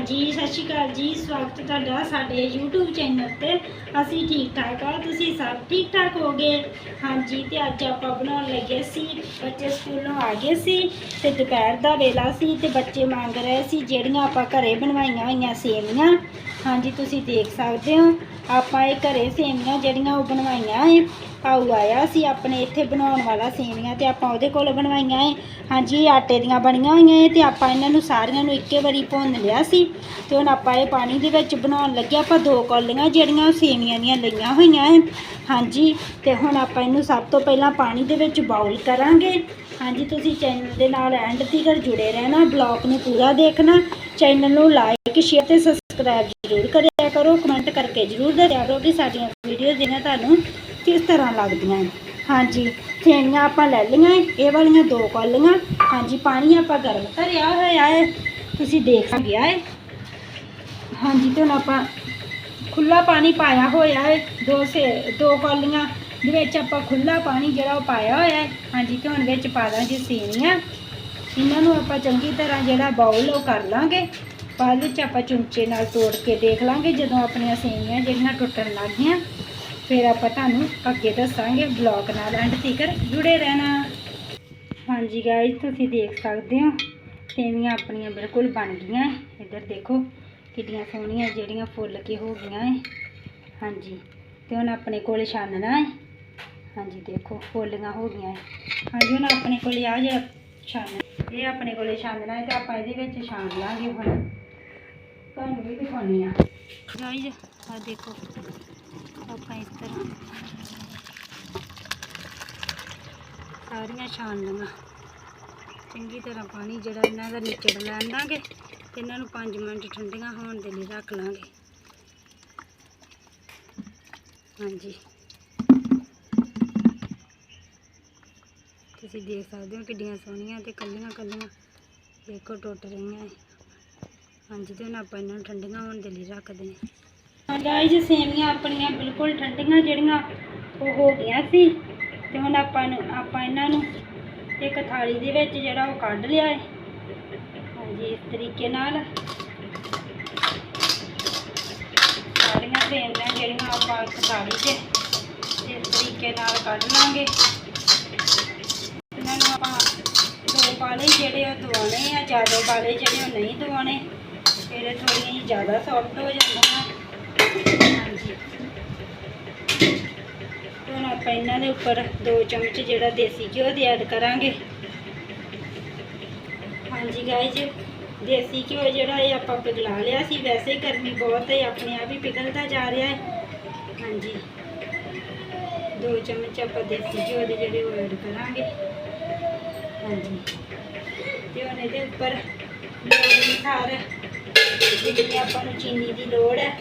ਹਾਂਜੀ ਸਤਿ ਸ਼੍ਰੀ ਅਕਾਲ ਜੀ, ਸਵਾਗਤ ਤੁਹਾਡਾ ਸਾਡੇ YouTube ਚੈਨਲ ਤੇ। ਅਸੀਂ ਠੀਕ ਠਾਕ ਆ ਤੁਸੀਂ ਸਭ ਠੀਕ ਠਾਕ ਹੋਗੇ? ਹਾਂਜੀ, ਤੇ ਅੱਜ ਆਪਾਂ ਬਣਾਉਣ ਲੱਗੇ ਸੀ, ਬੱਚੇ ਸਕੂਲੋਂ ਆ ਗਏ ਸੀ, ਤੇ ਦੁਪਹਿਰ ਦਾ ਵੇਲਾ ਸੀ, ਤੇ ਬੱਚੇ ਮੰਗ ਰਹੇ ਸੀ, ਜਿਹੜੀਆਂ ਆਪਾਂ ਘਰੇ ਬਣਵਾਈਆਂ ਹੋਈਆਂ ਸੇਵੀਆਂ। ਹਾਂਜੀ, ਤੁਸੀਂ ਦੇਖ ਸਕਦੇ ਹੋ, ਆਪਾਂ ਇਹ ਘਰੇ ਸੇਵੀਆਂ ਜਿਹੜੀਆਂ ਉਹ ਬਣਵਾਈਆਂ ਏ। ਆਊ ਆਇਆ ਸੀ ਆਪਣੇ ਇੱਥੇ ਬਣਾਉਣ ਵਾਲਾ ਸੇਵੀਆਂ ਤੇ ਆਪਾਂ ਉਹਦੇ ਕੋਲ ਬਣਵਾਈਆਂ ਏ। ਹਾਂਜੀ, ਇਹ ਆਟੇ ਦੀਆਂ ਬਣੀਆਂ ਹੋਈਆਂ ਏ ਤੇ ਆਪਾਂ ਇਹਨਾਂ ਨੂੰ ਸਾਰੀਆਂ ਨੂੰ ਇੱਕੇ ਵਾਰੀ ਭੁੰਨ ਲਿਆ ਸੀ। ਤੇ ਹੁਣ ਆਪਾਂ ਇਹ ਪਾਣੀ ਦੇ ਵਿੱਚ ਬਣਾਉਣ ਲੱਗੇ ਆਪਾਂ ਦੋ ਕੌਲੀਆਂ ਜਿਹੜੀਆਂ ਉਹ ਸੇਵੀਆਂ ਦੀਆਂ ਲਈਆਂ ਹੋਈਆਂ ਏ। ਹਾਂਜੀ, ਤੇ ਹੁਣ ਆਪਾਂ ਇਹਨੂੰ ਸਭ ਤੋਂ ਪਹਿਲਾਂ ਪਾਣੀ ਦੇ ਵਿੱਚ ਬਾਉਲ ਕਰਾਂਗੇ। ਹਾਂਜੀ, ਤੁਸੀਂ ਚੈਨਲ ਦੇ ਨਾਲ ਐਂਡ ਤੀਕਰ ਜੁੜੇ ਰਹਿਣਾ ਬਲੌਗ ਨੂੰ ਪੂਰਾ ਦੇਖਣਾ। ਚੈਨਲ ਨੂੰ ਲਾਈਕ ਸ਼ੇਅਰ ਤੇ ਸਬਸਕ੍ਰਾਈਬ ਜ਼ਰੂਰ ਕਰਿਆ ਕਰੋ। ਕਮੈਂਟ ਕਰਕੇ ਜ਼ਰੂਰ ਦੱਸਿਆ ਕਰੋ ਕਿ ਸਾਡੀਆਂ ਵੀਡੀਓ ਜਿਹੜੀਆਂ ਤੁਹਾਨੂੰ ਕਿਸ ਤਰ੍ਹਾਂ ਲੱਗਦੀਆਂ ਨੇ? ਹਾਂਜੀ ਸੇਵੀਆਂ ਆਪਾਂ ਲੈ ਲਈਆਂ ਏ, ਇਹ ਵਾਲੀਆਂ ਦੋ ਕੌਲੀਆਂ ਹਾਂਜੀ ਪਾਣੀ ਆਪਾਂ ਗਰਮ ਧਰਿਆ ਹੋਇਆ ਹੈ ਤੁਸੀਂ ਦੇਖ ਗਿਆ ਹੈ ਹਾਂਜੀ ਤੇ ਹੁਣ ਆਪਾਂ ਖੁੱਲਾ ਪਾਣੀ ਪਾਇਆ ਹੋਇਆ ਹੈ ਦੋ ਸੇ ਦੋ ਕੌਲੀਆਂ ਦੇ ਵਿੱਚ ਆਪਾਂ ਖੁੱਲਾ ਪਾਣੀ ਜਿਹੜਾ ਉਹ ਪਾਇਆ ਹੋਇਆ ਹੈ ਹਾਂਜੀ ਤੇ ਹੁਣ ਵਿੱਚ ਪਾ ਦਾਂਗੇ ਸੇਵੀਆਂ। ਇਹਨਾਂ ਨੂੰ ਆਪਾਂ ਚੰਗੀ ਤਰ੍ਹਾਂ ਜਿਹੜਾ ਬਾਉਲ ਉਹ ਕਰ ਲਾਂਗੇ। ਬਾਅਦ ਵਿੱਚ ਆਪਾਂ ਚਮਚੇ ਨਾਲ ਤੋੜ ਕੇ ਦੇਖ ਲਾਂਗੇ ਜਦੋਂ ਆਪਣੀਆਂ ਸੇਵੀਆਂ ਜਿਹੜੀਆਂ ਟੁੱਟਣ ਲੱਗ ਗਈਆਂ। ਫਿਰ ਆਪਾਂ ਤੁਹਾਨੂੰ ਅੱਗੇ ਦੱਸਾਂਗੇ ਬਲੌਗ ਨਾਲ ਐਂਡ ਤੀਕਰ ਜੁੜੇ ਰਹਿਣਾ ਹਾਂਜੀ ਗਾਇਸ ਤੁਸੀਂ ਦੇਖ ਸਕਦੇ ਹੋ ਸੇਵੀਆਂ ਆਪਣੀਆਂ ਬਿਲਕੁਲ ਬਣ ਗਈਆਂ ਹੈ। ਇੱਧਰ ਦੇਖੋ ਕਿੰਨੀਆਂ ਸੋਹਣੀਆਂ ਜਿਹੜੀਆਂ ਫੁੱਲ ਕੇ ਹੋ ਗਈਆਂ ਹੈ ਹਾਂਜੀ ਤੇ ਹੁਣ ਆਪਣੇ ਕੋਲ ਛਾਨਣਾ ਹੈ ਹਾਂਜੀ ਦੇਖੋ ਫੁੱਲੀਆਂ ਹੋ ਗਈਆਂ ਹੈ ਹਾਂਜੀ ਹੁਣ ਆਪਣੇ ਕੋਲ ਆ ਜਿਹੜਾ ਛਾਨਣਾ ਇਹ ਆਪਣੇ ਕੋਲੇ ਛਾਨਣਾ ਹੈ ਤੇ ਆਪਾਂ ਇਹਦੇ ਵਿੱਚ ਛਾਨ ਲਾਂਗੇ ਹੁਣ ਤੁਹਾਨੂੰ ਵੀ ਦਿਖਾਉਣੀ ਆ ਗਾਇਸ ਆ ਦੇਖੋ ਆਪਾਂ ਇਸ ਤਰ੍ਹਾਂ ਸਾਰੀਆਂ ਛਾਣ ਲਵਾਂ। ਚੰਗੀ ਤਰ੍ਹਾਂ ਪਾਣੀ ਜਿਹੜਾ ਇਹਨਾਂ ਦਾ ਨਿਚੜ ਲੈਣ ਦਾਂਗੇ ਤੇ ਇਹਨਾਂ ਨੂੰ 5 ਮਿੰਟ ਠੰਡੀਆਂ ਹੋਣ ਦੇ ਲਈ ਰੱਖ ਲਾਂਗੇ। ਹਾਂਜੀ। ਤੁਸੀਂ ਦੇਖ ਸਕਦੇ ਹੋ ਕਿੱਡੀਆਂ ਸੋਹਣੀਆਂ ਤੇ ਕੱਲੀਆਂ ਕੱਲੀਆਂ ਦੇਖੋ ਟੁੱਟ ਰਹੀਆਂ ਹੈ ਹਾਂਜੀ ਤੇ ਹੁਣ ਆਪਾਂ ਇਹਨਾਂ ਨੂੰ ਠੰਡੀਆਂ ਹੋਣ ਦੇ ਲਈ ਰੱਖਦੇ ਹਾਂ। ਗਾਇਜ਼ ਸੇਵੀਆਂ ਆਪਣੀਆਂ ਬਿਲਕੁਲ ਠੰਡੀਆਂ ਜਿਹੜੀਆਂ ਉਹ ਹੋ ਗਈਆਂ ਸੀ। ਤੇ ਹੁਣ ਆਪਾਂ ਨੂੰ ਆਪਾਂ ਇਹਨਾਂ ਨੂੰ ਇੱਕ ਥਾਲੀ ਦੇ ਵਿੱਚ ਜਿਹੜਾ ਉਹ ਕੱਢ ਲਿਆ ਹੈ ਹਾਂਜੀ, ਇਸ ਤਰੀਕੇ ਨਾਲ। ਸਾਰੀਆਂ ਸੇਵੀਆਂ ਜਿਹੜੀਆਂ ਆਪਾਂ ਇੱਕ ਥਾਲੀ 'ਚ ਇਸ ਤਰੀਕੇ ਨਾਲ ਕੱਢ ਲਾਂਗੇ। ਇਹਨਾਂ ਨੂੰ ਆਪਾਂ ਦੋ ਪਾਲੇ ਜਿਹੜੇ ਉਹ ਦਵਾਉਣੇ ਆ, ਜ਼ਿਆਦਾ ਪਾਲੇ ਜਿਹੜੇ ਉਹ ਨਹੀਂ ਦਵਾਉਣੇ ਫਿਰ ਇਹ ਥੋੜ੍ਹੀਆਂ ਜਿਹੀ ਜ਼ਿਆਦਾ ਸੌਫਟ ਹੋ ਜਾਂਦੀਆਂ ਹਾਂਜੀ। ਹੁਣ ਆਪਾਂ ਇਹਨਾਂ ਦੇ ਉੱਪਰ ਦੋ ਚਮਚ ਜਿਹੜਾ ਦੇਸੀ ਘਿਓ ਦੇ ਐਡ ਕਰਾਂਗੇ। ਹਾਂਜੀ ਗਾਇਜ਼ ਦੇਸੀ ਘਿਓ ਜਿਹੜਾ ਇਹ ਆਪਾਂ ਪਿਘਲਾ ਲਿਆ ਸੀ, ਵੈਸੇ ਗਰਮੀ ਬਹੁਤ ਹੈ, ਆਪਣੇ ਆਪ ਹੀ ਪਿਘਲਦਾ ਜਾ ਰਿਹਾ ਹੈ। ਹਾਂਜੀ। ਦੋ ਚਮਚ ਆਪਾਂ ਦੇਸੀ ਘਿਓ ਦੇ ਜਿਹੜੇ ਉਹ ਐਡ ਕਰਾਂਗੇ। ਹਾਂਜੀ। ਤੇ ਹੁਣ ਇਹਦੇ ਉੱਪਰ ਲੋੜ ਅਨੁਸਾਰ ਜਿੰਨੀ ਆਪਾਂ ਨੂੰ ਚੀਨੀ ਦੀ ਲੋੜ ਹੈ।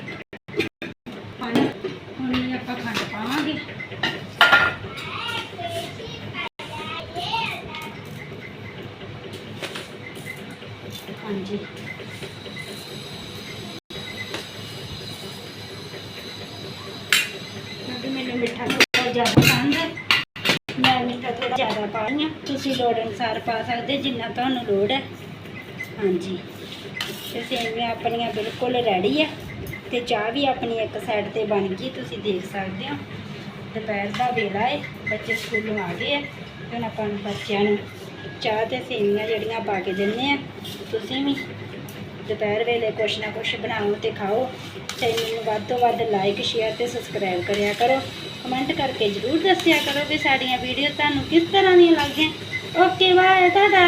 ਹਾਂਜੀ। ਕਿਉਂਕਿ ਮੈਨੂੰ ਮਿੱਠਾ ਥੋੜਾ ਜ਼ਿਆਦਾ ਪਸੰਦ ਹੈ। ਮੈਂ ਮਿੱਠਾ ਥੋੜਾ ਜ਼ਿਆਦਾ ਪਾਉਂਦੀ ਹਾਂ। ਤੁਸੀਂ ਲੋੜ ਅਨੁਸਾਰ ਪਾ ਸਕਦੇ ਜਿੰਨਾ ਤੁਹਾਨੂੰ ਲੋੜ ਹੈ। ਹਾਂਜੀ। ਤੇ ਸੇਵੀਆਂ ਆਪਣੀਆਂ ਬਿਲਕੁਲ ਰੈਡੀ ਹੈ ਤੇ ਚਾਹ ਵੀ ਆਪਣੀ ਇੱਕ ਸਾਈਡ ਤੇ ਬਣ ਗਈ, ਤੁਸੀਂ ਦੇਖ ਸਕਦੇ ਹੋ। ਦੁਪਹਿਰ ਦਾ ਵੇਲਾ ਹੈ, ਬੱਚੇ ਸਕੂਲੋਂ ਆ ਗਏ ਹੈ ਤੇ ਹੁਣ ਆਪਾਂ ਬੱਚਿਆਂ ਨੂੰ ਚਾਹ ਤੇ ਸੇਵੀਆਂ ਜਿਹੜੀਆਂ ਪਾ ਕੇ ਦਿੰਨੇ ਆ। ਤੁਸੀਂ ਵੀ ਦੁਪਹਿਰ ਵੇਲੇ ਕੁਛ ਨਾ ਕੁਛ ਬਣਾਓ ਤੇ ਖਾਓ। ਚੈਨਲ ਨੂੰ ਵੱਧ ਤੋਂ ਵੱਧ ਲਾਈਕ ਸ਼ੇਅਰ ਤੇ ਸਬਸਕ੍ਰਾਈਬ ਕਰਿਆ ਕਰੋ। ਕਮੈਂਟ ਕਰਕੇ ਜ਼ਰੂਰ ਦੱਸਿਆ ਕਰੋ ਵੀ ਸਾਡੀਆਂ ਵੀਡੀਓ ਤੁਹਾਨੂੰ ਕਿਸ ਤਰ੍ਹਾਂ ਦੀਆਂ ਲੱਗੀਆਂ ਓਕੇ ਬਾਏ ਟਾਟਾ